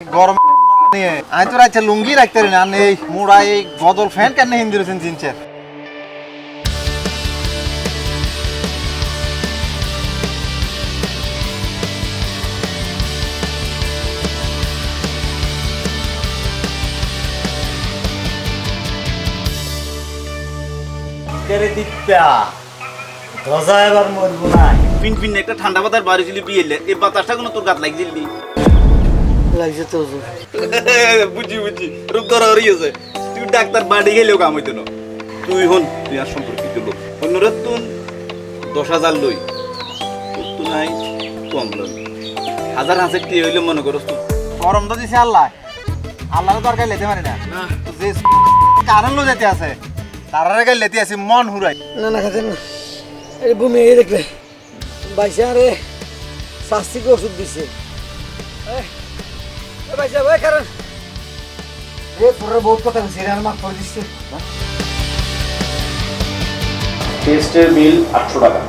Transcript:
গরম নিয়ে। আমি তো রাইছে লুঙ্গি রাখতে না। আর এই মুড়া এই বদল ফ্যান কেন হিন্দি রয়েছেন জিনছেন কেরে দিত্যা ধজা এবার মরবো না। ফিন ফিন একটা ঠান্ডা বাতাস বাড়ি ছিল বিয়ে এই বাতাসটা কোনো তোর গাত লাগছিল নি? লাগছে তো। বুঝি বুঝি। রূপ ধরা হরিয়েছে তুই ডাক্তার বাড়ি গেলেও কাম হইতো না। তুই হন তুই আর সম্পর্কিত লোক। অন্যরা তুন দশ হাজার লই। তো নাই কম লই হাজার হাজার টি হইলে মনে করস তো। গরম তো দিছে আল্লাহ। আল্লাহর দরকার লেতে পারি না। যে কারণ লো যেতে আছে তারার আগে লেতে আছে মন হুরাই। না না খাতেন না। এই বমি এই দেখলে। বাইসে আরে শাস্তি করে ওষুধ ভাই কারণ। এ তোরা বহুত কথা রে মাফ করে দিচ্ছে। টেস্টের বিল আটশো টাকা।